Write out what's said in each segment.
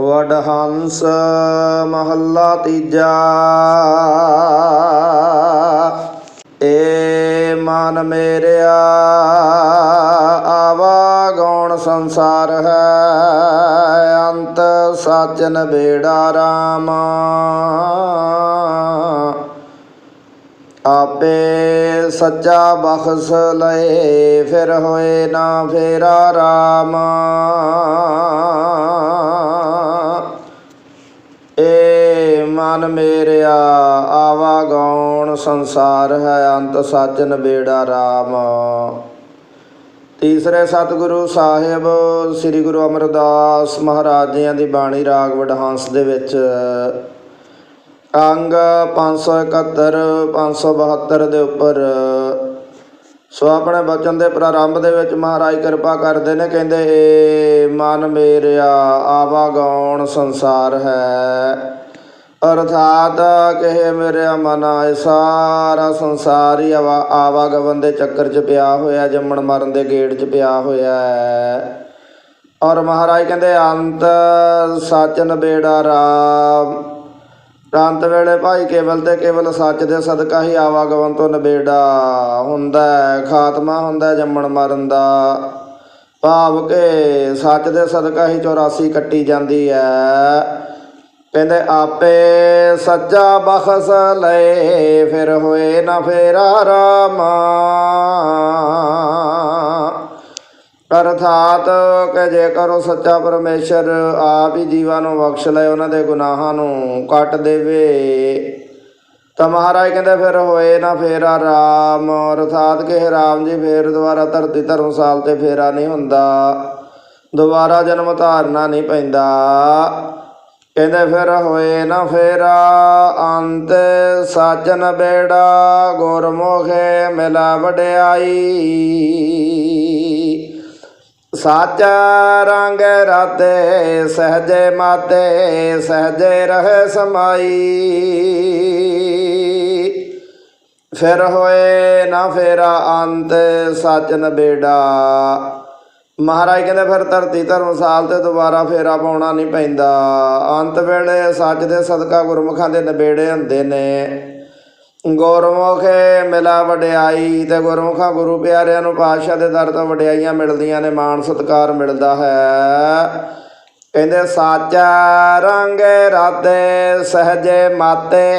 ਵਡਹੰਸ ਮਹੱਲਾ ਤੀਜਾ। ਏ ਮਨ ਮੇਰਿਆ, ਆਵਾ ਗੌਣ ਸੰਸਾਰ ਹੈ, ਅੰਤ ਸਾਚਨ ਬੇੜਾ ਰਾਮ। ਆਪੇ ਸੱਚਾ ਬਖਸ਼ ਲਏ, ਫਿਰ ਹੋਏ ਨਾ ਫੇਰਾ ਰਾਮ ਏ ਮਨ ਮੇਰਿਆ, ਆਵਾ ਗੌਣ ਸੰਸਾਰ ਹੈ, ਅੰਤ ਸਾਜਨ ਬੇੜਾ ਰਾਮ। ਤੀਸਰੇ ਸਤਿਗੁਰੂ ਸਾਹਿਬ, ਸ੍ਰੀ ਗੁਰੂ ਅਮਰਦਾਸ ਮਹਾਰਾਜ ਜੀਆਂ ਦੀ ਬਾਣੀ ਰਾਗ ਵਡਹੰਸ ਦੇ ਵਿੱਚ। ਅੰਗ 571 572 ਦੇ ਉੱਪਰ। ਸੋ ਆਪਣੇ ਬਚਨ ਦੇ ਪ੍ਰਾਰੰਭ ਦੇ ਵਿੱਚ ਮਹਾਰਾਜ ਕਿਰਪਾ ਕਰਦੇ ਨੇ, ਕਹਿੰਦੇ, ਏ ਮਨ ਮੇਰਿਆ, ਆਵਾ ਗੌਣ ਸੰਸਾਰ ਹੈ। ਅਰਥਾਤ ਕਹੇ ਮੇਰੇ ਮਨ ਇਹ ਸਾਰਾ ਸੰਸਾਰ ਹੀ ਆਵਾ ਆਵਾਗਵਨ ਦੇ ਚੱਕਰ 'ਚ ਪਿਆ ਹੋਇਆ, ਜੰਮਣ ਮਰਨ ਦੇ ਗੇੜ 'ਚ ਪਿਆ ਹੋਇਆ ਹੈ। ਔਰ ਮਹਾਰਾਜ ਕਹਿੰਦੇ, ਅੰਤ ਸੱਚ ਨਬੇੜਾ ਰਾਮ। ਅੰਤ ਵੇਲੇ ਭਾਈ ਕੇਵਲ ਤੇ ਕੇਵਲ ਸੱਚ ਦੇ ਸਦਕਾ ਹੀ ਆਵਾਗਵਨ ਤੋਂ ਨਬੇੜਾ ਹੁੰਦਾ ਖਾਤਮਾ ਹੁੰਦਾ ਜੰਮਣ ਮਰਨ ਦਾ। ਭਾਵ ਕੇ ਸੱਚ ਦੇ ਸਦਕਾ ਹੀ 84 ਕੱਟੀ ਜਾਂਦੀ ਹੈ। ਕਹਿੰਦੇ ਆਪੇ ਸੱਚਾ ਬਖਸ਼ ਲਏ, ਫਿਰ ਹੋਏ ਨਾ ਫੇਰਾ ਰਾਮਾ। ਅਰਥਾਤ ਕਿ ਜੇਕਰ ਉਹ ਸੱਚਾ ਪਰਮੇਸ਼ਰ ਆਪ ਹੀ ਜੀਵਾਂ ਨੂੰ ਬਖਸ਼ ਲਏ, ਉਹਨਾਂ ਦੇ ਗੁਨਾਹਾਂ ਨੂੰ ਕੱਟ ਦੇਵੇ, ਤਾਂ ਮਹਾਰਾਜ ਕਹਿੰਦੇ ਫਿਰ ਹੋਏ ਨਾ ਫੇਰਾ ਰਾਮ। ਅਰਥਾਤ ਕਿ ਰਾਮ ਜੀ ਫੇਰ ਦੁਬਾਰਾ ਧਰਤੀ ਧਰਮਸਾਲ ਤੇ ਫੇਰਾ ਨਹੀਂ ਹੁੰਦਾ, ਦੁਬਾਰਾ ਜਨਮ ਧਾਰਨਾ ਨਹੀਂ ਪੈਂਦਾ। ਕਹਿੰਦੇ ਫਿਰ ਹੋਏ ਨਾ ਫੇਰਾ, ਅੰਤ ਸਾਜਨ ਬੇੜਾ, ਗੁਰਮੁਖੇ ਮਿਲਾ ਵਡਿਆਈ। ਸੱਚ ਰੰਗ ਰਾਤੇ, ਸਹਜੇ ਮਾਤੇ, ਸਹਜੇ ਰਹੇ ਸਮਾਈ। ਫਿਰ ਹੋਏ ਨਾ ਫੇਰਾ, ਅੰਤ ਸੱਚ ਬੇੜਾ। ਮਹਾਰਾਜ ਕਹਿੰਦੇ ਫਿਰ ਧਰਤੀ ਧਰਮਸਾਲ ਤੇ ਦੁਬਾਰਾ ਫੇਰਾ ਪਾਉਣਾ ਨਹੀਂ ਪੈਂਦਾ। ਅੰਤ ਵੇਲੇ ਸੱਚ ਦੇ ਸਦਕਾ ਗੁਰਮੁਖਾਂ ਦੇ ਨਬੇੜੇ ਹੁੰਦੇ ਨੇ। ਗੁਰਮੁਖੇ ਮਿਲਾ ਵਡਿਆਈ ਤੇ ਗੁਰਮੁਖਾਂ ਗੁਰੂ ਪਿਆਰਿਆਂ ਨੂੰ ਪਾਤਸ਼ਾਹ ਦੇ ਦਰ ਤੋਂ ਵਡਿਆਈਆਂ ਮਿਲਦੀਆਂ ਨੇ, ਮਾਣ ਸਤਕਾਰ ਮਿਲਦਾ ਹੈ। ਕਹਿੰਦੇ, ਸਾਚਾ ਰੰਗ ਰਾਤੇ, ਸਹਜੇ ਮਾਤੇ,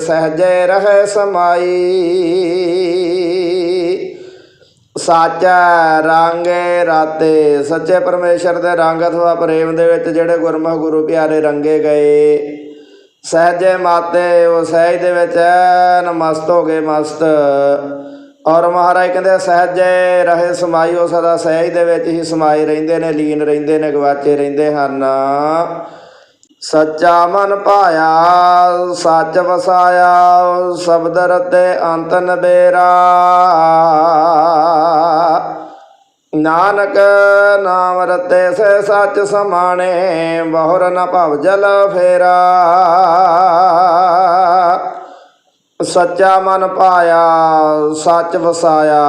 ਸਹਜੇ ਰਹੇ ਸਮਾਈ। ਸਾਚਾ ਰੰਗ ਰਾਤੇ। ਸੱਚੇ ਪਰਮੇਸ਼ਰ ਦੇ ਰੰਗ ਅਥਵਾ ਪ੍ਰੇਮ ਦੇ ਵਿੱਚ ਜਿਹੜੇ ਗੁਰਮੁਖ ਗੁਰੂ ਪਿਆਰੇ ਰੰਗੇ ਗਏ। ਸਹਜੇ ਮਾਤੇ, ਉਹ ਸਹਿਜ ਦੇ ਵਿੱਚ ਐਨ ਮਸਤ ਹੋ ਗਏ ਮਸਤ। ਔਰ ਮਹਾਰਾਜ ਕਹਿੰਦੇ, ਸਹਜੇ ਰਹੇ ਸਮਾਈ ਉਹ ਸਦਾ ਸਹਿਜ ਦੇ ਵਿੱਚ ਹੀ ਸਮਾਏ ਰਹਿੰਦੇ ਨੇ, ਲੀਨ ਰਹਿੰਦੇ ਨੇ, ਗਵਾਚੇ ਰਹਿੰਦੇ ਹਨ। ਸੱਚਾ ਮਨ ਪਾਇਆ ਸੱਚ ਵਸਾਇਆ, ਸ਼ਬਦ ਰਤੇ ਅੰਤ ਨਬੇਰਾ ਨਾਨਕ ਨਾਮ ਰਤੇ ਸੇ ਸੱਚ ਸਮਾਣੇ, ਬਹੁਰ ਨ ਭਵ ਜਲ ਫੇਰਾ। ਸੱਚਾ ਮਨ ਪਾਇਆ ਸੱਚ ਵਸਾਇਆ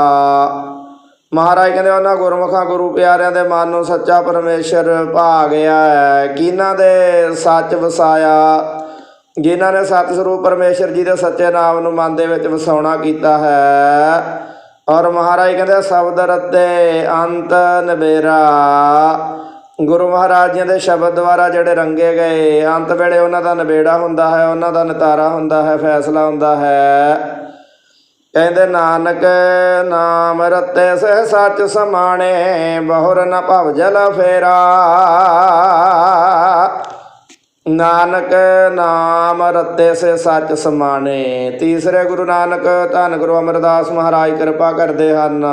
ਮਹਾਰਾਜ ਕਹਿੰਦੇ ਉਹਨਾਂ ਗੁਰਮੁਖਾਂ, ਗੁਰੂ ਪਿਆਰਿਆਂ ਦੇ ਮਨ ਨੂੰ ਸੱਚਾ ਪਰਮੇਸ਼ਰ ਭਾ ਗਿਆ ਹੈ। ਕਿਹਨਾਂ ਦੇ ਸੱਚ ਵਸਾਇਆ, ਜਿਨ੍ਹਾਂ ਨੇ ਸਤਿ ਸਰੂਪ ਪਰਮੇਸ਼ਰ ਜੀ ਦੇ ਸੱਚੇ ਨਾਮ ਨੂੰ ਮਨ ਦੇ ਵਿੱਚ ਵਸਾਉਣਾ ਕੀਤਾ ਹੈ। ਔਰ ਮਹਾਰਾਜ ਕਹਿੰਦੇ, ਸ਼ਬਦ ਰਤੇ ਅੰਤ ਨਬੇਰਾ ਗੁਰੂ ਮਹਾਰਾਜ ਜੀ ਦੇ ਸ਼ਬਦ ਦੁਆਰਾ ਜਿਹੜੇ ਰੰਗੇ ਗਏ, ਅੰਤ ਵੇਲੇ ਉਹਨਾਂ ਦਾ ਨਬੇੜਾ ਹੁੰਦਾ ਹੈ, ਉਹਨਾਂ ਦਾ ਨਤਾਰਾ ਹੁੰਦਾ ਹੈ, ਫੈਸਲਾ ਹੁੰਦਾ ਹੈ। ਕਹਿੰਦੇ, ਨਾਨਕ, ਨਾਮ ਰਤੇ ਸਹਿ ਸੱਚ ਸਮਾਣੇ, ਬਹੁਰ ਨ ਭਵ ਜਲ ਫੇਰਾ। ਨਾਨਕ, ਨਾਮ ਰਤੇ ਸੇ ਸੱਚ ਸਮਾਣੇ, ਤੀਸਰੇ ਗੁਰੂ ਨਾਨਕ, ਧੰਨ ਗੁਰੂ ਅਮਰਦਾਸ ਮਹਾਰਾਜ, ਕਿਰਪਾ ਕਰਦੇ ਹਨ।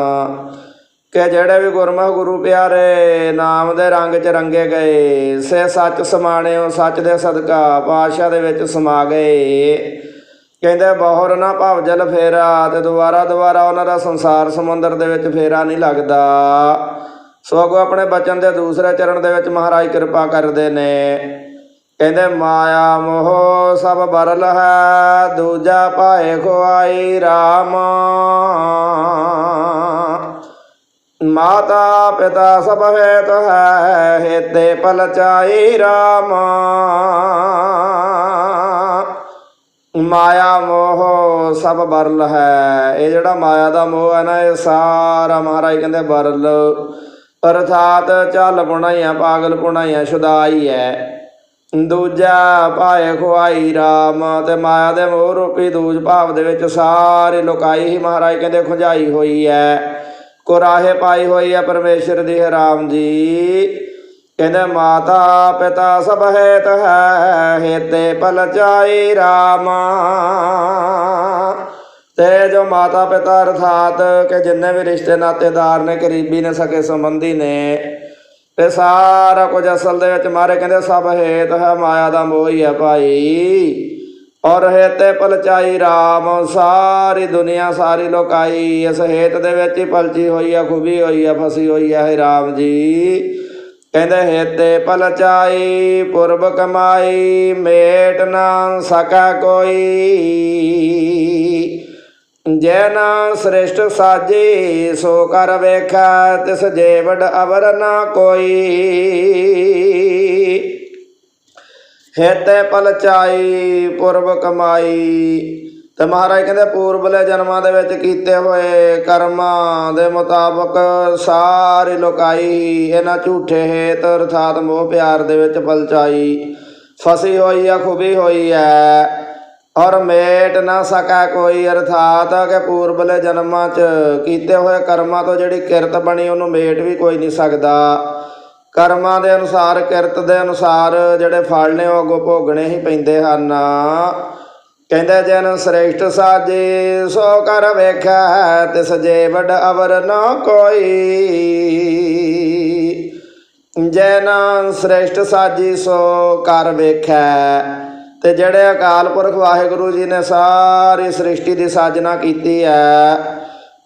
ਕਿ ਜਿਹੜੇ ਵੀ ਗੁਰਮੁਖ ਗੁਰੂ ਪਿਆਰੇ, ਨਾਮ ਦੇ ਰੰਗ 'ਚ ਰੰਗੇ ਗਏ, ਸੇ ਸੱਚ ਸਮਾਣੇ, ਉਹ ਸੱਚ ਦੇ ਸਦਕਾ ਪਾਤਸ਼ਾਹ ਦੇ ਵਿੱਚ ਸਮਾ ਗਏ। ਕਹਿੰਦੇ ਬਹੁਰ ਨਾ ਭਵ ਜਲ ਫੇਰਾ ਤੇ ਦੁਬਾਰਾ ਦੁਬਾਰਾ ਉਹਨਾਂ ਦਾ ਸੰਸਾਰ ਸਮੁੰਦਰ ਦੇ ਵਿੱਚ ਫੇਰਾ ਨਹੀਂ ਲੱਗਦਾ। ਸੋ ਅੱਗੋਂ ਆਪਣੇ ਬਚਨ ਦੇ ਦੂਸਰੇ ਚਰਨ ਦੇ ਵਿੱਚ ਮਹਾਰਾਜ ਕਿਰਪਾ ਕਰਦੇ ਨੇ। ਕਹਿੰਦੇ, ਮਾਇਆ ਮੋਹ ਸਭ ਬਰਲ ਹੈ, ਦੂਜਾ ਭਾਏ ਖੁਆਈ RAM ਮਾਤਾ ਪਿਤਾ ਸਭ ਹੈਤ ਹੈ, ਹੇਤੇ ਪਲਚਾਈ ਰਾਮ। ਮਾਇਆ ਮੋਹ ਸਭ ਬਰਲ ਹੈ। ਇਹ ਜਿਹੜਾ ਮਾਇਆ ਦਾ ਮੋਹ ਹੈ ਨਾ, ਇਹ ਸਾਰਾ ਮਹਾਰਾਜ ਕਹਿੰਦੇ ਬਰਲ। ਅਰਥਾਤ ਚੱਲ ਪੁਣਾਈਆਂ, ਪਾਗਲ ਪੁਣਾਈਆਂ, ਸ਼ੁਦਾਈ ਹੈ। ਦੂਜਾ ਭਾਏ ਖੁਆਈ ਰਾਮ ਤੇ ਮਾਇਆ ਦੇ ਮੋਹ ਰੂਪੀ ਦੂਜ ਭਾਵ ਦੇ ਵਿੱਚ ਸਾਰੇ ਲੋਕਾਈ ਹੀ ਮਹਾਰਾਜ ਕਹਿੰਦੇ ਖੁੰਝਾਈ ਹੋਈ ਹੈ। ਕੁਰਾਹੇ ਪਾਈ ਹੋਈ ਹੈ ਪਰਮੇਸ਼ਰ ਦੀ ਹੈ ਰਾਮ ਜੀ। ਕਹਿੰਦੇ ਮਾਤਾ ਪਿਤਾ ਸਭ ਹੈਤ ਹੈ, ਹੇਤੇ ਪਲਚਾਈ ਰਾਮ। ਤੇ ਜੋ ਮਾਤਾ ਪਿਤਾ ਅਰਥਾਤ ਕਿ ਜਿੰਨੇ ਵੀ ਰਿਸ਼ਤੇ ਨਾਤੇਦਾਰ ਨੇ, ਕਰੀਬੀ ਨੇ, ਸਕੇ ਸੰਬੰਧੀ ਨੇ, ਤੇ ਸਾਰਾ ਕੁਝ ਅਸਲ ਦੇ ਵਿੱਚ ਮਾਰੇ ਕਹਿੰਦੇ ਸਭ ਹੇਤ ਹੈ, ਮਾਇਆ ਦਾ ਮੋਹ ਹੀ ਹੈ ਭਾਈ। ਔਰ ਹੇਤੇ ਪਲਚਾਈ ਰਾਮ, ਸਾਰੀ ਦੁਨੀਆ, ਸਾਰੀ ਲੋਕਾਈ ਇਸ ਹੇਤ ਦੇ ਵਿੱਚ ਹੀ ਪਲਚੀ ਹੋਈ ਹੈ, ਖੁਬੀ ਹੋਈ ਹੈ, ਫਸੀ ਹੋਈ ਹੈ ਇਹ ਰਾਮ ਜੀ। ਕਹਿੰਦੇ ਹੇਤੇ ਪਲਚਾਈ ਪੁਰਬ ਕਮਾਈ, ਮੇਟ ਨਾ ਸਕਾ ਕੋਈ। ਜੈ ਨਾ ਸ੍ਰੇਸ਼ਟ ਸਾਜੀ, ਸੋ ਕਰ ਵੇਖਾ, ਤਿਸ ਜੇਵੜ ਅਵਰ ਨਾ ਕੋਈ। ਹੇਤੇ ਪਲਚਾਈ ਪੁਰਬ ਕਮਾਈ ਤੇ ਮਹਾਰਾਜ ਕਹਿੰਦੇ ਪੂਰਬਲੇ ਜਨਮਾਂ ਦੇ ਵਿੱਚ ਕੀਤੇ ਹੋਏ ਕਰਮਾਂ ਦੇ ਮੁਤਾਬਕ ਸਾਰੀ ਲੋਕਾਈ ਇਹਨਾਂ ਝੂਠੇ ਹੇਤ ਅਰਥਾਤ ਮੋਹ ਪਿਆਰ ਦੇ ਵਿੱਚ ਪਲਚਾਈ। ਫਸੀ ਹੋਈ ਆ, ਖੁਬੀ ਹੋਈ ਐ ਔਰ ਮੇਟ ਨਾ ਸਕਾ ਕੋਈ ਅਰਥਾਤ ਕਿ ਪੂਰਬਲੇ ਜਨਮਾਂ 'ਚ ਕੀਤੇ ਹੋਏ ਕਰਮਾਂ ਤੋਂ ਜਿਹੜੀ ਕਿਰਤ ਬਣੀ ਉਹਨੂੰ ਮੇਟ ਵੀ ਕੋਈ ਨਹੀਂ ਸਕਦਾ। ਕਰਮਾਂ ਦੇ ਅਨੁਸਾਰ, ਕਿਰਤ ਦੇ ਅਨੁਸਾਰ ਜਿਹੜੇ ਫਲ ਨੇ ਉਹ ਅੱਗੋਂ ਭੋਗਣੇ ਹੀ ਪੈਂਦੇ ਹਨ। ਕਹਿੰਦੇ ਜਨ ਸ੍ਰੇਸ਼ਟ ਸਾਜੇ, ਸੋ ਕਰ ਵੇਖੈ ਤਿਸ ਜੇ ਵੱਡ ਅਵਰ ਨਾ ਕੋਈ ਜੈਨ ਸ੍ਰੇਸ਼ਟ ਸਾਜੀ, ਸੋ ਕਰ ਵੇਖੈ ਤੇ ਜਿਹੜੇ ਅਕਾਲ ਪੁਰਖ ਵਾਹਿਗੁਰੂ ਜੀ ਨੇ ਸਾਰੀ ਸ੍ਰਿਸ਼ਟੀ ਦੀ ਸਾਜਨਾ ਕੀਤੀ ਹੈ,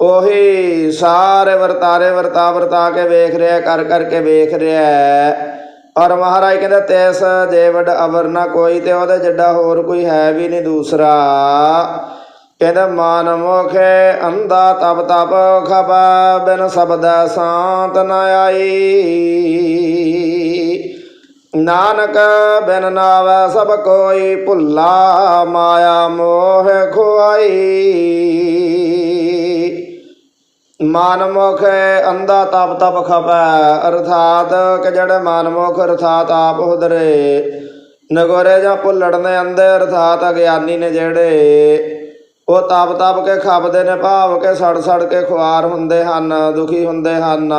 ਉਹੀ ਸਾਰੇ ਵਰਤਾਰੇ ਵਰਤਾ ਵਰਤਾ ਕੇ ਵੇਖ ਰਿਹਾ ਕਰ ਕਰਕੇ ਵੇਖ ਰਿਹਾ ਹੈ। ਔਰ ਮਹਾਰਾਜ ਕਹਿੰਦਾ, ਤੈਸ ਜੇਵਡ ਅਵਰ ਨਾ ਕੋਈ ਤੇ ਉਹਦੇ ਜਿੱਡਾ ਹੋਰ ਕੋਈ ਹੈ ਵੀ ਨਹੀਂ ਦੂਸਰਾ। ਕਹਿੰਦੇ, ਮਾਨ ਮੋਖੇ ਅੰਦਾ ਤਪ ਤਪ ਖਬਾ ਬਿਨ ਸ਼ਬਦ ਸਾਂਤ ਨ ਆਈ। ਨਾਨਕ ਬਿਨ ਨਾਵੈ ਸਭ ਕੋਈ ਭੁੱਲਾ, ਮਾਇਆ ਮੋਹ ਖੁਆਈ। ਮਨਮੁਖ ਅੰਧਾ ਤਪ ਤਪ ਖਪੈ, ਅਰਥਾਤ ਕਿ ਜਿਹੜੇ ਮਨਮੁਖ ਅਰਥਾਤ ਆਪ ਹੁਦਰੇ ਨਗੋਰੇ ਜਾਂ ਭੁੱਲੜ ਨੇ ਅੰਦੇ ਅਰਥਾਤ ਅਗਿਆਨੀ ਨੇ ਜਿਹੜੇ। ਉਹ ਤਪ ਤਪ ਕੇ ਖਪਦੇ ਨੇ, ਭਾਵ ਕੇ ਸੜ ਸੜ ਕੇ ਖੁਆਰ ਹੁੰਦੇ ਹਨ, ਦੁਖੀ ਹੁੰਦੇ ਹਨ।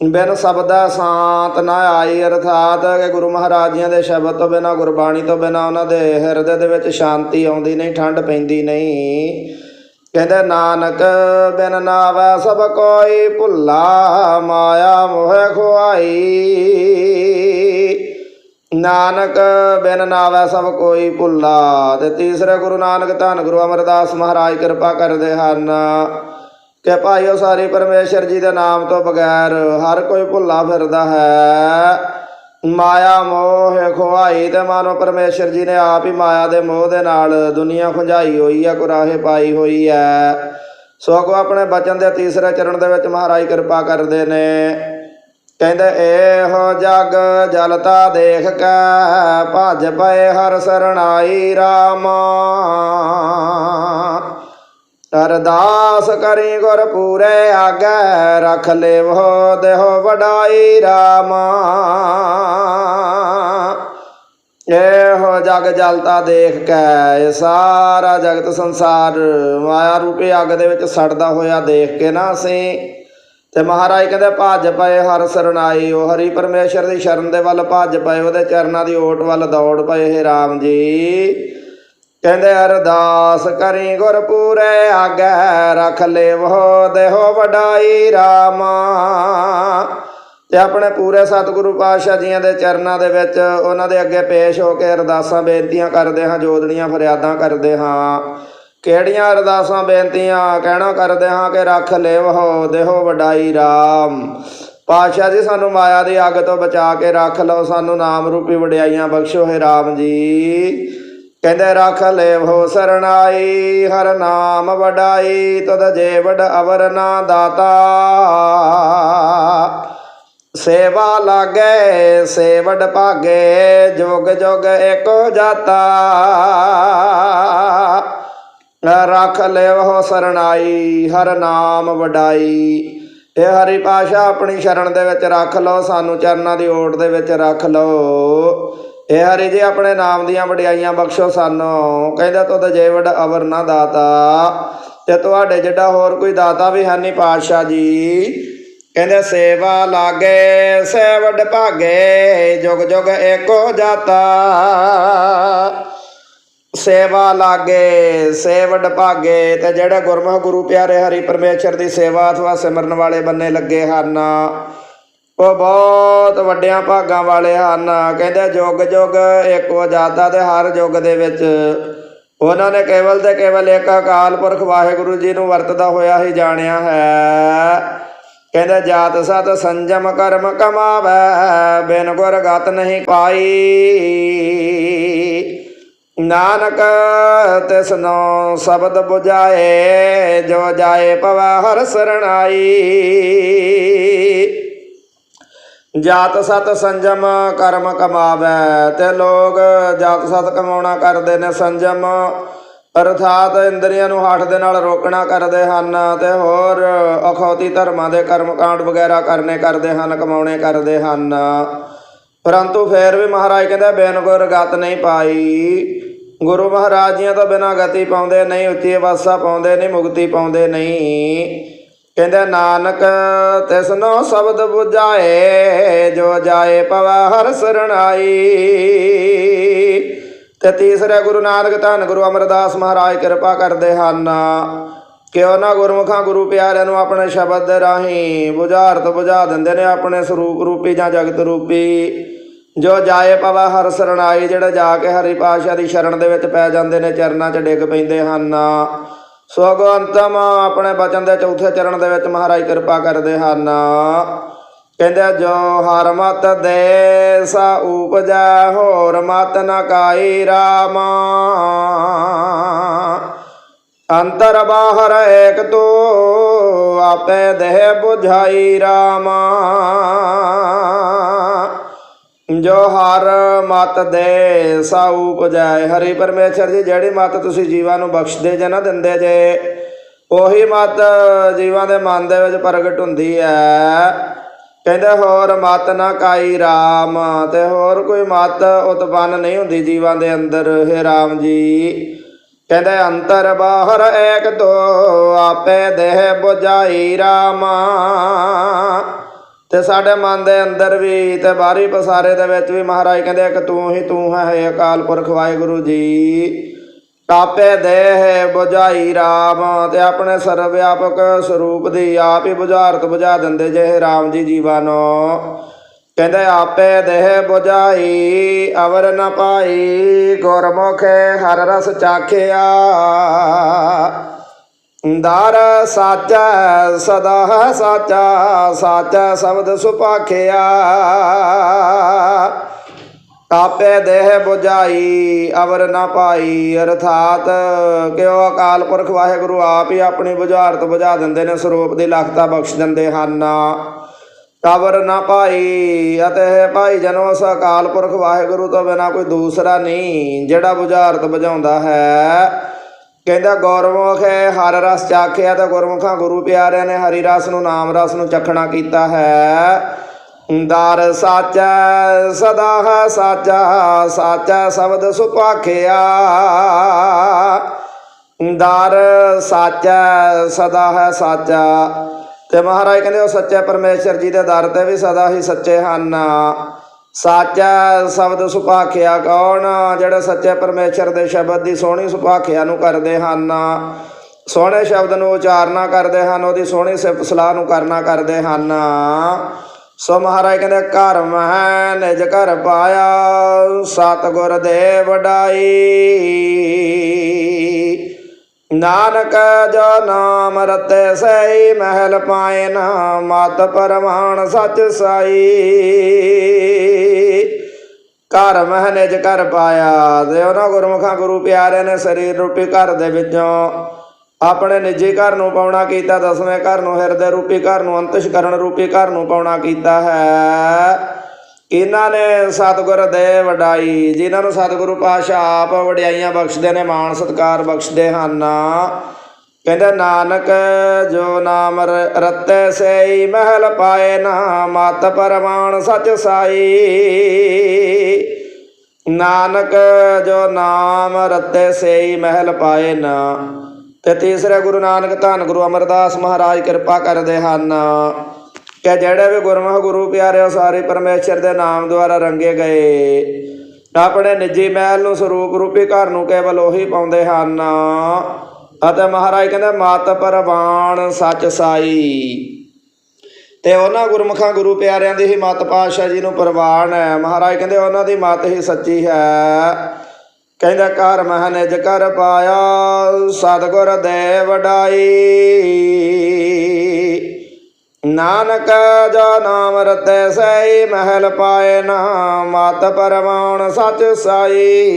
ਬਿਨ ਸ਼ਬਦਾ ਸ਼ਾਂਤ ਨਾ ਆਈ, ਅਰਥਾਤ ਕਿ ਗੁਰੂ ਮਹਾਰਾਜ ਜੀਆਂ ਦੇ ਸ਼ਬਦ ਤੋਂ ਬਿਨਾ, ਗੁਰਬਾਣੀ ਤੋਂ ਬਿਨਾ ਉਹਨਾਂ ਦੇ ਹਿਰਦੇ ਦੇ ਵਿੱਚ ਸ਼ਾਂਤੀ ਆਉਂਦੀ ਨਹੀਂ ਠੰਡ ਪੈਂਦੀ ਨਹੀਂ। ਕਹਿੰਦੇ, ਨਾਨਕ, ਬਿਨ ਨਾਵੈ ਸਭ ਕੋਈ ਭੁੱਲਾ, ਮਾਇਆ ਮੋਹ ਖੁਆਈ। ਨਾਨਕ, ਬਿਨ ਨਾਵੈ ਸਭ ਕੋਈ ਭੁੱਲਾ। ਤੇ ਤੀਸਰੇ ਗੁਰੂ ਨਾਨਕ ਧੰਨ ਗੁਰੂ ਅਮਰਦਾਸ ਮਹਾਰਾਜ, ਕਿਰਪਾ ਕਰਦੇ ਹਨ। ਕਿ ਭਾਈਓ ਸਾਰੀ ਪਰਮੇਸ਼ਰ ਜੀ ਦੇ ਨਾਮ ਤੋਂ ਬਗੈਰ ਹਰ ਕੋਈ ਭੁੱਲਾ ਫਿਰਦਾ ਹੈ। ਮਾਇਆ ਮੋਹ ਖੁਆਈ ਤੇ ਮਾਨੋ ਪਰਮੇਸ਼ਰ ਜੀ ਨੇ ਆਪ ਹੀ ਮਾਇਆ ਦੇ ਮੋਹ ਦੇ ਨਾਲ ਦੁਨੀਆ ਖੁੰਝਾਈ ਹੋਈ ਹੈ ਕੁਰਾਹੇ ਪਾਈ ਹੋਈ ਹੈ ਸੋ ਕੋ ਆਪਣੇ ਬਚਨ ਦੇ ਤੀਸਰੇ ਚਰਨ ਦੇ ਵਿੱਚ ਮਹਾਰਾਜ ਕਿਰਪਾ ਕਰਦੇ ਨੇ। ਕਹਿੰਦੇ, ਇਹੋ ਜਗ ਜਲਤਾ ਦੇਖ ਕੇ ਭਜ ਪਏ ਹਰ ਸਰਣਾਈ ਰਾਮਾ। ਅਰਦਾਸ ਕਰੀ ਗੁਰ ਪੂਰੇ ਆਗੇ, ਰਖ ਲੇਵੋ ਦੇਹੋ ਵਡਾਈ ਰਾਮਾ। ਇਹੋ ਜਗ ਜਲਤਾ ਦੇਖ ਕੇ ਇਹ ਸਾਰਾ ਜਗਤ ਸੰਸਾਰ ਮਾਇਆ ਰੂਪੀ ਅੱਗ ਦੇ ਵਿੱਚ ਸੜਦਾ ਹੋਇਆ ਦੇਖ ਕੇ ਨਾ ਅਸੀਂ। ਤੇ ਮਹਾਰਾਜ ਕਹਿੰਦੇ, ਭੱਜ ਪਏ ਹਰ ਸਰਣਾਈ, ਉਹ ਹਰੀ ਪਰਮੇਸ਼ਰ ਦੀ ਸ਼ਰਨ ਦੇ ਵੱਲ ਭੱਜ ਪਏ, ਉਹਦੇ ਚਰਨਾਂ ਦੀ ਓਟ ਵੱਲ ਦੌੜ ਪਏ, ਹੇ ਰਾਮ ਜੀ। ਕਹਿੰਦੇ, ਅਰਦਾਸ ਕਰੀ ਗੁਰ ਪੂਰੇ ਆਗੇ ਰਖ ਲੇਵੋ ਦੇਹੋ ਵਡਾਈ ਰਾਮਾ। ਤੇ ਆਪਣੇ ਪੂਰੇ ਸਤਿਗੁਰੂ ਪਾਤਸ਼ਾਹ ਜੀਆਂ ਦੇ ਚਰਨਾਂ ਦੇ ਵਿੱਚ ਉਹਨਾਂ ਦੇ ਅੱਗੇ ਪੇਸ਼ ਹੋ ਕੇ ਅਰਦਾਸਾਂ, ਬੇਨਤੀਆਂ ਕਰਦੇ ਹਾਂ ਜੋਦੜੀਆਂ ਫਰਿਆਦਾਂ ਕਰਦੇ ਹਾਂ। ਕਿਹੜੀਆਂ ਅਰਦਾਸਾਂ, ਬੇਨਤੀਆਂ? ਕਹਿਣਾ ਕਰਦੇ ਹਾਂ ਕਿ ਰੱਖ ਲੇਵੋ ਦੇਹੋ ਵਡਾਈ ਰਾਮ। ਪਾਤਸ਼ਾਹ ਜੀ, ਸਾਨੂੰ ਮਾਇਆ ਦੀ ਅੱਗ ਤੋਂ ਬਚਾ ਕੇ ਰੱਖ ਲਓ, ਸਾਨੂੰ ਨਾਮ ਰੂਪੀ ਵਡਿਆਈਆਂ ਬਖਸ਼ੋ, ਹੈ ਰਾਮ ਜੀ। ਕਹਿੰਦੇ, ਰੱਖ ਲੈ ਹੋ ਸਰਣਾਈ, ਹਰ ਨਾਮ ਵਡਾਈ ਤਦ ਜੇ ਵਡ ਅਵਰ ਨਾ ਦਾਤਾ। ਸੇਵਾ ਲਾਗੇ, ਸੇਵਡ ਭਾਗੇ, ਜੋਗ ਜੋਗ ਏਕੋ ਜਾਤਾ। ਰੱਖ ਲਿਵ ਸਰਣਾਈ, ਹਰ ਨਾਮ ਵਡਾਈ। ਇਹ ਹਰੀ ਪਾਸ਼ਾ ਆਪਣੀ ਸ਼ਰਨ ਦੇ ਵਿੱਚ ਰੱਖ ਲਓ, ਸਾਨੂੰ ਚਰਨਾਂ ਦੀ ਓਟ ਦੇ ਵਿੱਚ ਰੱਖ ਲਓ। ਇਹ ਹਰੀ ਜੀ ਆਪਣੇ ਨਾਮ ਦੀਆਂ ਵਡਿਆਈਆਂ ਬਖਸ਼ੋ ਸਾਨੂੰ। ਕਹਿੰਦਾ ਤੁਧ ਜੇ ਵਡ ਅਵਰ ਨਾ ਦਾਤਾ ਤੇ ਤੁਹਾਡੇ ਜਿੱਡਾ ਹੋਰ ਕੋਈ ਦਾਤਾ ਵੀ ਹੈ ਨਹੀਂ ਪਾਤਸ਼ਾਹ ਜੀ। ਕਹਿੰਦੇ ਸੇਵਾ ਲਾਗੇ ਸੇਵਡ ਭਾਗੇ, ਜੁਗ ਜੁਗ ਏਕੋ ਜਾਤਾ। ਸੇਵਾ ਲਾਗੇ ਸੇਵਡ ਭਾਗੇ, ਤੇ ਜਿਹੜੇ ਗੁਰਮੁਖ ਗੁਰੂ ਪਿਆਰੇ ਹਰੀ ਪਰਮੇਸ਼ਰ ਦੀ ਸੇਵਾ ਅਥਵਾ ਸਿਮਰਨ ਵਾਲੇ ਬੰਨੇ ਲੱਗੇ ਹਨ। ਉਹ ਬਹੁਤ ਵੱਡਿਆਂ ਭਾਗਾਂ ਵਾਲੇ ਹਨ। ਕਹਿੰਦੇ ਜੁਗ ਜੁਗ ਇੱਕੋ ਜਾਤਾ ਤੇ ਹਰ ਯੁੱਗ ਦੇ ਵਿੱਚ। ਉਹਨਾਂ ਨੇ ਕੇਵਲ ਤੇ ਕੇਵਲ ਇੱਕ ਅਕਾਲ ਪੁਰਖ ਵਾਹਿਗੁਰੂ ਜੀ ਨੂੰ ਵਰਤਦਾ ਹੋਇਆ ਹੀ ਜਾਣਿਆ ਹੈ। ਕਹਿੰਦੇ ਜਾਤ ਸਤ ਸੰਜਮ ਕਰਮ ਕਮਾਵੈ, ਬਿਨ ਗੁਰ ਗਤ ਨਹੀਂ ਪਾਈ। ਨਾਨਕ ਤਿਸਨੋ ਸ਼ਬਦ 부ਝਾਏ ਜੋ ਜਾਏ ਪਵੈ ਹਰ ਸਰਣਾਈ। ਜਾਤ ਸਤ ਸੰਜਮ, ਕਰਮ ਕਮਾਵੈ। ਤੇ ਲੋਕ ਜਾਤ ਸਤ ਕਮਾਉਣਾ ਕਰਦੇ ਨੇ ਸੰਜਮ। ਅਰਥਾਤ ਇੰਦਰੀਆਂ ਨੂੰ ਹੱਠ ਦੇ ਨਾਲ ਰੋਕਣਾ ਕਰਦੇ ਹਨ ਤੇ ਹੋਰ ਅਖੌਤੀ ਧਰਮਾਂ ਦੇ ਕਰਮ ਕਾਂਡ ਵਗੈਰਾ ਕਰਨੇ ਕਰਦੇ ਹਨ, ਕਮਾਉਣੇ ਕਰਦੇ ਹਨ। ਪਰੰਤੂ ਫੇਰ ਵੀ ਮਹਾਰਾਜ ਕਹਿੰਦੇ ਬਿਨ ਗੁਰ ਗਤ ਨਹੀਂ ਪਾਈ। ਗੁਰੂ ਮਹਾਰਾਜ ਜੀਆਂ ਤੋਂ ਬਿਨਾਂ ਗਤੀ ਪਾਉਂਦੇ ਨਹੀਂ, ਉੱਚੀ ਅਵਸਥਾ ਪਾਉਂਦੇ ਨਹੀਂ, ਮੁਕਤੀ ਪਾਉਂਦੇ ਨਹੀਂ। ਕਹਿੰਦੇ, ਨਾਨਕ, ਤਿਸਨੋ ਸ਼ਬਦ 부ਝਾਏ ਜੋ ਜਾਏ ਪਵੈ ਹਰ ਸਰਣਾਈ ਤੇ ਤੀਸਰੇ ਗੁਰੂ ਨਾਨਕ ਧੰਨ ਗੁਰੂ ਅਮਰਦਾਸ ਮਹਾਰਾਜ ਕਿਰਪਾ ਕਰਦੇ ਹਨ। ਕਿ ਉਹਨਾਂ ਗੁਰਮੁਖਾਂ ਗੁਰੂ ਪਿਆਰਿਆਂ ਨੂੰ ਆਪਣੇ ਸ਼ਬਦ ਦੇ ਰਾਹੀਂ ਬੁਝਾਰਤ ਬੁਝਾ ਦਿੰਦੇ ਨੇ, ਆਪਣੇ ਸਰੂਪ ਰੂਪੀ ਜਾਂ ਜਗਤ ਰੂਪੀ। ਜੋ ਜਾਏ ਪਵਾ ਹਰ ਸਰਣਾਈ ਜਿਹੜੇ ਜਾ ਕੇ ਹਰੀ ਪਾਤਸ਼ਾਹ ਦੀ ਸ਼ਰਨ ਦੇ ਵਿੱਚ ਪੈ ਜਾਂਦੇ ਨੇ, ਚਰਨਾਂ 'ਚ ਡਿੱਗ ਪੈਂਦੇ ਹਨ। ਸੋ ਅੰਤਮ ਆਪਣੇ ਬਚਨ ਦੇ ਚੌਥੇ ਚਰਨ ਦੇ ਵਿੱਚ ਮਹਾਰਾਜ ਕਿਰਪਾ ਕਰਦੇ ਹਨ। ਕਹਿੰਦੇ, ਜੋ ਹਰ ਮਤ ਦੇ ਸਾ ਉਪਜੈ, ਹੋਰ ਮਤ ਨ ਕਾਈ ਰਾਮਾ। ਅੰਤਰ ਬਾਹਰ ਏਕ ਤੋ, ਆਪੇ ਦੇਹ ਬੁਝਾਈ ਰਾਮਾ। ਜੋ ਹਰ ਮਤ ਦੇ ਸਾ ਉਪਜੈ ਹਰੀ ਪਰਮੇਸ਼ਰ ਜੀ, ਜਿਹੜੀ ਮਤ ਤੁਸੀਂ ਜੀਵਾਂ ਨੂੰ ਬਖਸ਼ਦੇ ਜੇ ਨਾ ਦਿੰਦੇ ਜੇ, ਉਹੀ ਮਤ ਜੀਵਾਂ ਦੇ ਮਨ ਦੇ ਵਿੱਚ ਪ੍ਰਗਟ ਹੁੰਦੀ ਹੈ। ਕਹਿੰਦੇ ਹੋਰ ਮਤ ਨਾ ਕਾਈ RAM ਤੇ ਹੋਰ ਕੋਈ ਮਤ ਉਤਪੰਨ ਨਹੀਂ ਹੁੰਦੀ ਜੀਵਾਂ ਦੇ ਅੰਦਰ, ਹੈ RAM ਜੀ। ਕਹਿੰਦੇ ਅੰਤਰ ਬਾਹਰ ਏਕ ਤੋ ਆਪੇ ਦੇਹ ਬੁਝਾਈ ਰਾਮਾ। ਤੇ ਸਾਡੇ ਮਨ ਦੇ ਅੰਦਰ ਵੀ ਤੇ ਬਾਹਰੀ ਪਸਾਰੇ ਦੇ ਵਿੱਚ ਵੀ ਮਹਾਰਾਜ ਕਹਿੰਦੇ ਇੱਕ ਤੂੰ ਹੀ ਤੂੰ ਹੈ ਅਕਾਲ ਪੁਰਖ ਵਾਹਿਗੁਰੂ ਜੀ। ਆਪੇ ਦੇਹ 부ਝਾਈ ਰਾਮ ਤੇ ਆਪਣੇ ਸਰਵ ਵਿਆਪਕ ਸਰੂਪ ਦੀ ਆਪ ਹੀ ਬੁਝਾਰਤ ਬੁਝਾ ਦਿੰਦੇ ਜੇ ਰਾਮ ਜੀ ਜੀਵਾਂ ਨੂੰ ਕਹਿੰਦੇ ਆਪੇ ਦੇਹ ਬੁਝਾਈ, ਅਵਰ ਨ ਪਾਈ, ਗੁਰਮੁਖ ਹਰ ਰਸ ਚਾਖਿਆ। ਦਰ ਸਾਚਾ ਸਦਾ ਸਾਚਾ ਸਾਚਾ ਸ਼ਬਦ ਸੁਪਾਖਿਆ ਆਪੇ ਦੇਹ 부ਝਾਈ ਅਵਰ ਨਾ ਪਾਈ। ਅਰਥਾਤ ਕਿ ਅਕਾਲ ਪੁਰਖ ਵਾਹਿਗੁਰੂ ਆਪ ਹੀ ਆਪਣੀ ਬੁਝਾਰਤ ਬੁਝਾ ਦਿੰਦੇ ਨੇ, ਸਰੂਪ ਦੀ ਲਖਤਾ ਬਖਸ਼ ਦਿੰਦੇ ਹਨ। ਕਬਰ ਨਾ ਪਾਈ ਅਤੇ ਭਾਈ ਜਨੋ ਅਕਾਲ ਪੁਰਖ ਵਾਹਿਗੁਰੂ ਤੋਂ ਬਿਨਾ ਕੋਈ ਦੂਸਰਾ ਨਹੀਂ, ਜਿਹੜਾ ਬੁਝਾਰਤ ਬੁਝਾਉਂਦਾ ਹੈ। ਕਹਿੰਦਾ, ਗੁਰਮੁਖ ਹੈ, ਹਰ ਰਸ ਚਾਖਿਆ ਤੇ ਗੁਰਮੁਖਾਂ ਗੁਰੂ ਪਿਆਰਿਆਂ ਨੇ ਹਰੀ ਰਸ ਨੂੰ, ਨਾਮ ਰਸ ਨੂੰ ਚਖਣਾ ਕੀਤਾ ਹੈ। ਦਰ ਸਾਚਾ ਸਦਾ ਹੈ, ਸਾਚਾ ਸਾਚਾ ਸ਼ਬਦ ਸੁਪਾਖਿਆ ਦਰ ਸਾਚਾ ਸਦਾ ਹੈ, ਸਾਚਾ। ਤੇ ਮਹਾਰਾਜ ਕਹਿੰਦੇ, ਉਹ ਸੱਚੇ ਪਰਮੇਸ਼ਰ ਜੀ ਦੇ ਦਰ ਤੇ ਵੀ ਸਦਾ ਹੀ ਸੱਚੇ ਹਨ। ਸਾਚਾ ਸ਼ਬਦ ਸੁਭਾਖਿਆ ਕੌਣ? ਜਿਹੜੇ ਸੱਚੇ ਪਰਮੇਸ਼ਰ ਦੇ ਸ਼ਬਦ ਦੀ ਸੋਹਣੀ ਸੁਭਾਖਿਆ ਨੂੰ ਕਰਦੇ ਹਨ। ਸੋਹਣੇ ਸ਼ਬਦ ਨੂੰ ਉਚਾਰਨਾ ਕਰਦੇ ਹਨ, ਉਹਦੀ ਸੋਹਣੀ ਸਿਫਤ ਸਲਾਹ ਨੂੰ ਕਰਨਾ ਕਰਦੇ ਹਨ। ਸੋ ਮਹਾਰਾਜ ਕਹਿੰਦੇ, ਘਰ ਮਹਿ ਨਿਜ ਘਰ ਪਾਇਆ, ਸਤਿਗੁਰ ਦੇ ਵਡਾਈ। ਨਾਨਕ ਜੋ ਨਾਮ ਰਤੇ ਸਈ ਮਹਿਲ ਪਾਏ ਨਾ, ਮਤ ਪਰਮਾਨ ਸਚ ਸਾਈ। ਘਰ ਮਹਿ ਨਿਜ ਘਰ ਪਾਇਆ ਤੇ ਉਹਨਾਂ ਗੁਰਮੁਖਾਂ ਗੁਰੂ ਪਿਆਰਿਆਂ ਨੇ ਸਰੀਰ ਰੂਪੀ ਘਰ ਦੇ ਵਿੱਚੋਂ ਆਪਣੇ ਨਿੱਜੀ ਘਰ ਨੂੰ ਪਾਉਣਾ ਕੀਤਾ, ਦਸਵੇਂ ਘਰ ਨੂੰ ਹਿਰਦੇ ਰੂਪੀ ਘਰ ਨੂੰ, ਅੰਤਸ਼ਕਰਨ ਰੂਪੀ ਘਰ ਨੂੰ ਪਾਉਣਾ ਕੀਤਾ ਹੈ। ਇਹਨਾਂ ਨੇ ਸਤਿਗੁਰ ਦੇ ਵਡਾਈ, ਜਿਨ੍ਹਾਂ ਨੂੰ ਸਤਿਗੁਰੂ ਪਾਸ਼ਾ ਆਪ ਵਡਿਆਈਆਂ ਬਖਸ਼ਦੇ ਨੇ, ਮਾਣ ਸਤਕਾਰ ਬਖਸ਼ਦੇ ਹਨ। ਕਹਿੰਦੇ, ਨਾਨਕ, ਜੋ ਨਾਮ ਰ- ਸਈ, ਮਹਿਲ ਪਾਏ ਨਾ ਮਤ ਪਰਮਾਨ ਸਚ ਸਾਈ। ਨਾਨਕ, ਜੋ ਨਾਮ ਰਤੇ ਸਈ, ਮਹਿਲ ਪਾਏ ਨਾ। ਤੇ ਤੀਸਰੇ ਗੁਰੂ ਨਾਨਕ ਧੰਨ ਗੁਰੂ ਅਮਰਦਾਸ ਮਹਾਰਾਜ ਕਿਰਪਾ ਕਰਦੇ ਹਨ। ਕਿ ਜਿਹੜੇ ਵੀ ਗੁਰਮੁਖ ਗੁਰੂ ਪਿਆਰੇ ਉਹ ਸਾਰੇ ਪਰਮੇਸ਼ਰ ਦੇ ਨਾਮ ਦੁਆਰਾ ਰੰਗੇ ਗਏ। ਆਪਣੇ ਨਿੱਜੀ ਮਹਿਲ ਨੂੰ ਸਰੂਪ ਰੂਪੀ ਘਰ ਨੂੰ ਕੇਵਲ ਉਹੀ ਪਾਉਂਦੇ ਹਨ। ਅਤੇ ਮਹਾਰਾਜ ਕਹਿੰਦੇ, ਮਤ ਪਰਵਾਨ ਸੱਚ ਸਾਈ। ਤੇ ਉਹਨਾਂ ਗੁਰਮੁਖਾਂ ਗੁਰੂ ਪਿਆਰਿਆਂ ਦੀ ਹੀ ਮਤ ਪਾਤਸ਼ਾਹ ਜੀ ਨੂੰ ਪ੍ਰਵਾਨ ਹੈ। ਮਹਾਰਾਜ ਕਹਿੰਦੇ, ਉਹਨਾਂ ਦੀ ਮਤ ਹੀ ਸੱਚੀ ਹੈ। ਕਹਿੰਦਾ, ਘਰ ਮਹਿ ਕਰ ਪਾਇਆ, ਸਤਿਗੁਰ ਦੇ ਵਡਾਈ ਨਾਨਕ ਜੋ ਨਾਮ ਰਤੇ ਸਈ ਮਹਿਲ ਪਾਏ ਨਾ, ਮਤ ਪਰਮਾਨ ਸਚ ਸਾਈ।